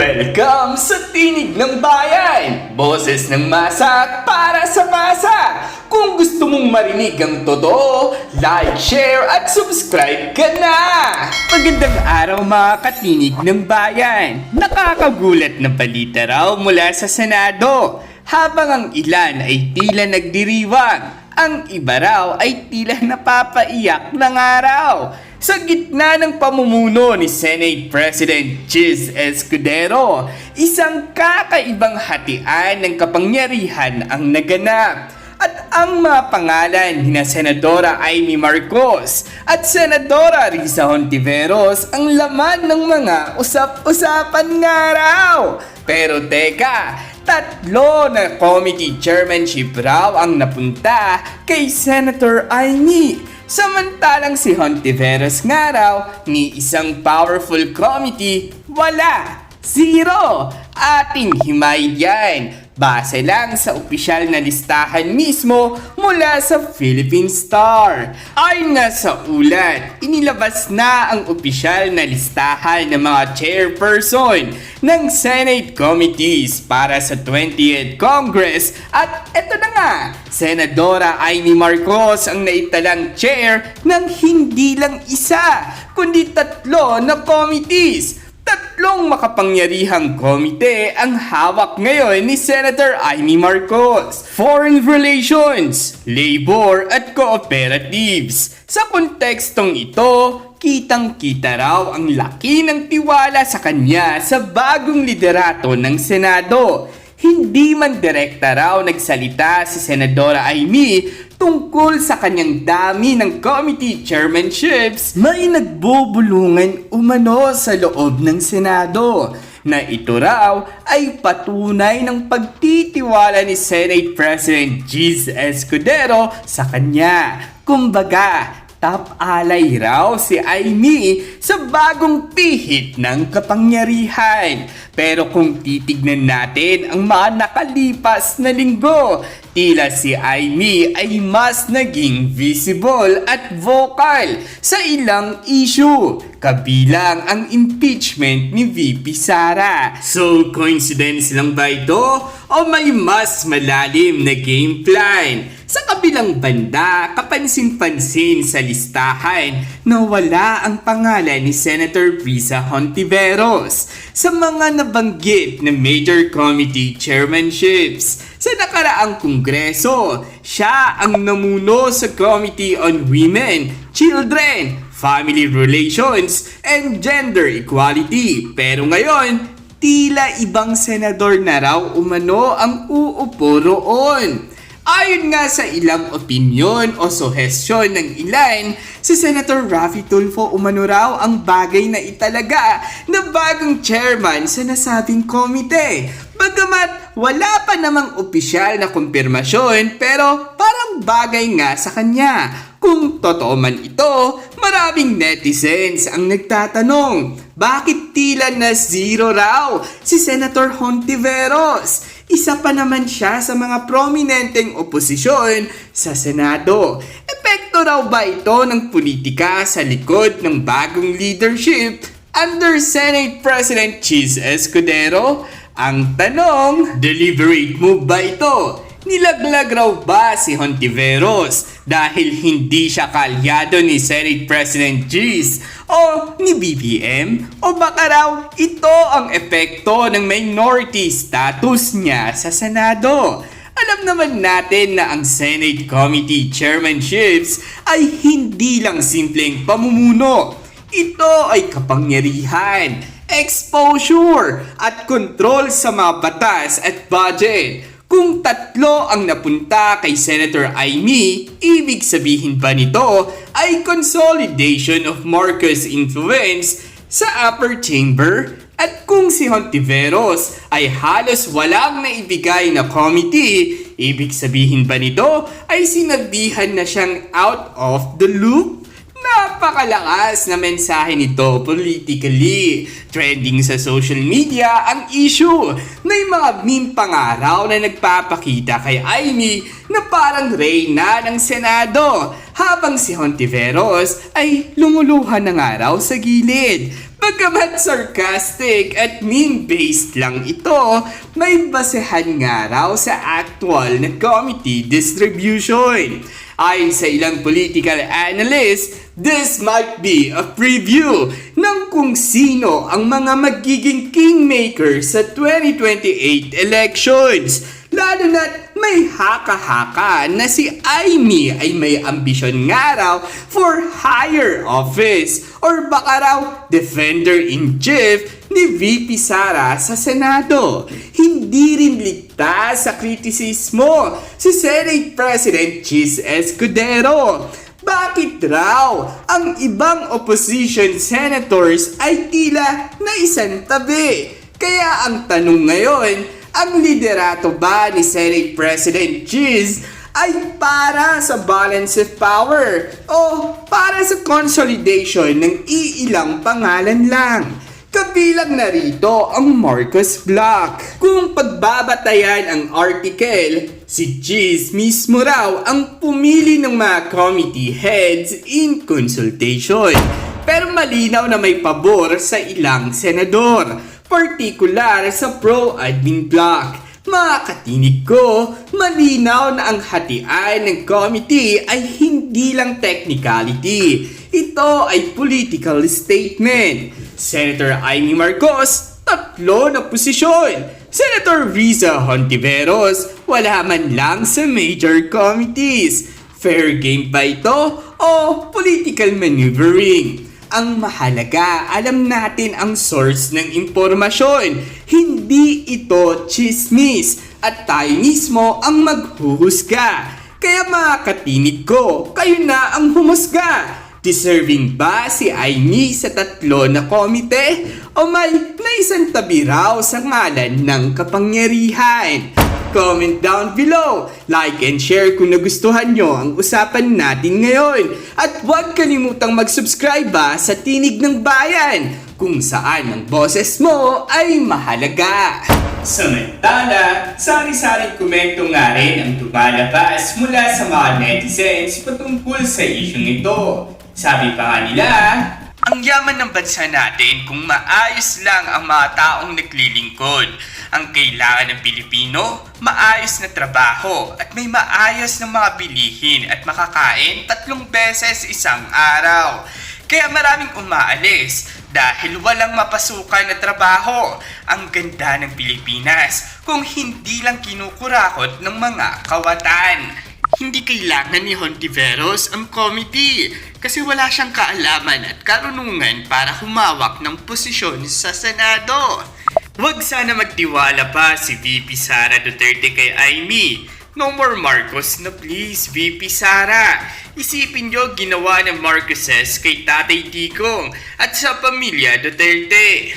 Welcome sa Tinig ng Bayan! Boses ng masa para sa masa! Kung gusto mong marinig ang totoo, like, share at subscribe ka na! Magandang araw mga katinig ng bayan! Nakakagulat na balita raw mula sa Senado habang ang ilan ay tila nagdiriwang ang iba raw ay tila napapaiyak ng araw. Sa gitna ng pamumuno ni Senate President Chiz Escudero, isang kakaibang hatian ng kapangyarihan ang naganap. At ang mga pangalan ni na Senadora Amy Marcos at Senadora Risa Hontiveros ang laman ng mga usap-usapan nga raw. Pero teka, tatlo na committee chairmanship raw ang napunta kay Senator Amy. Samantalang si Hontiveros nga raw ni isang powerful committee, wala, zero. Ating himay yan. Base lang sa opisyal na listahan mismo mula sa Philippine Star. Ayon nga sa ulat, inilabas na ang opisyal na listahan ng mga chairperson ng Senate committees para sa 20th Congress at eto na Senadora Amy Marcos ang naitalang chair ng hindi lang isa, kundi tatlo na committees. Tatlong makapangyarihang komite ang hawak ngayon ni Senator Amy Marcos. Foreign Relations, Labor at Cooperatives. Sa kontekstong ito, kitang-kita raw ang laki ng tiwala sa kanya sa bagong liderato ng Senado. Hindi man direkta raw nagsalita si Senadora Amy tungkol sa kanyang dami ng committee chairmanships, may nagbubulungan umano sa loob ng Senado na ito raw ay patunay ng pagtitiwala ni Senate President Giz Escudero sa kanya. Kumbaga, top alay raw si Amy sa bagong pihit ng kapangyarihan. Pero kung titignan natin ang mga nakalipas na linggo, tila si Amy ay mas naging visible at vocal sa ilang issue, kabilang ang impeachment ni VP Sara. So, coincidence lang ba ito? O may mas malalim na game plan? Sa kabilang banda, kapansin-pansin sa listahan na wala ang pangalan ni Senator Risa Hontiveros sa mga nabanggit na major committee chairmanships. Sa nakaraang kongreso, siya ang namuno sa Committee on Women, Children, Family Relations, and Gender Equality. Pero ngayon, tila ibang senador na raw umano ang uupo roon. Ayon nga sa ilang opinyon o suhestyon ng ilan, si Senator Raffy Tulfo umano raw ang bagay na italaga na bagong chairman sa nasabing komite. Bagamat wala pa namang opisyal na kumpirmasyon pero parang bagay nga sa kanya. Kung totoo man ito, maraming netizens ang nagtatanong, bakit tila na zero raw si Senator Hontiveros? Isa pa naman siya sa mga prominenteng oposisyon sa Senado. Epekto raw ba ito ng politika sa likod ng bagong leadership under Senate President Cheese Escudero? Ang tanong, deliberate move ba ito? Nilaglag raw ba si Hontiveros dahil hindi siya kalyado ni Senate President Cheese o ni BBM? O baka raw ito ang epekto ng minority status niya sa Senado? Alam naman natin na ang Senate Committee Chairmanships ay hindi lang simpleng pamumuno. Ito ay kapangyarihan, exposure, at control sa mga batas at budget. Kung tatlo ang napunta kay Senator Amy, ibig sabihin ba nito ay consolidation of Marcos influence sa upper chamber? At kung si Hontiveros ay halos walang naibigay na committee, ibig sabihin ba nito ay sinabihan na siyang out of the loop? Napakalakas na mensahe nito politically. Trending sa social media ang issue. May mga meme pangaraw na nagpapakita kay Amy na parang reyna ng Senado habang si Hontiveros ay lumuluhan ng araw sa gilid. Bagamat sarcastic at meme-based lang ito, may basehan nga raw sa actual na committee distribution. Ayon sa ilang political analysts, this might be a preview ng kung sino ang mga magiging kingmaker sa 2028 elections. Lalo na't may haka-haka na si Aimee ay may ambisyon nga raw for higher office or baka raw defender-in-chief ni VP Sara sa Senado. Hindi rin ligtas sa kritisismo si Senate President Chis Escudero. Bakit raw ang ibang opposition senators ay tila na isang tabi? Kaya ang tanong ngayon, ang liderato ba ni Senate President Cheese ay para sa balance of power o para sa consolidation ng iilang pangalan lang? Kabilang na rito ang Marcos Block. Kung pagbabatayan ang article, si Cheese mismo raw ang pumili ng mga committee heads in consultation. Pero malinaw na may pabor sa ilang senador, partikular sa pro-admin block. Mga ko, malinaw na ang hatian ng committee ay hindi lang technicality. Ito ay political statement. Senator Amy Marcos, tatlo na posisyon. Senator Riza Hontiveros, wala man lang sa major committees. Fair game ba ito o political maneuvering? Ang mahalaga, alam natin ang source ng impormasyon. Hindi ito chismis at tayo mismo ang maghuhusga. Kaya mga katinig ko, kayo na ang humusga. Deserving ba si Aimee sa tatlo na komite? O may naisang tabi raw sa ngalan ng kapangyarihan? Comment down below, like and share kung nagustuhan nyo ang usapan natin ngayon. At huwag kalimutang mag-subscribe ba sa Tinig ng Bayan kung saan ang boses mo ay mahalaga. Samantala, sari-saring komento nga rin ang lumalabas mula sa mga netizens patungkol sa isyong ito. Sabi pa nga nila, ang yaman ng bansa natin kung maayos lang ang mga taong naglilingkod. Ang kailangan ng Pilipino, maayos na trabaho at may maayos na mga bilihin at makakain tatlong beses isang araw. Kaya maraming umaalis dahil walang mapasukan na trabaho. Ang ganda ng Pilipinas kung hindi lang kinukurakot ng mga kawatan. Hindi kailangan ni Hontiveros ang committee kasi wala siyang kaalaman at karunungan para humawak ng posisyon sa Senado. Huwag sana magtiwala pa si VP Sara Duterte kay Aimee. No more Marcos na please, VP Sara. Isipin nyo ginawa ng Marcoses kay Tatay Tikong at sa pamilya Duterte.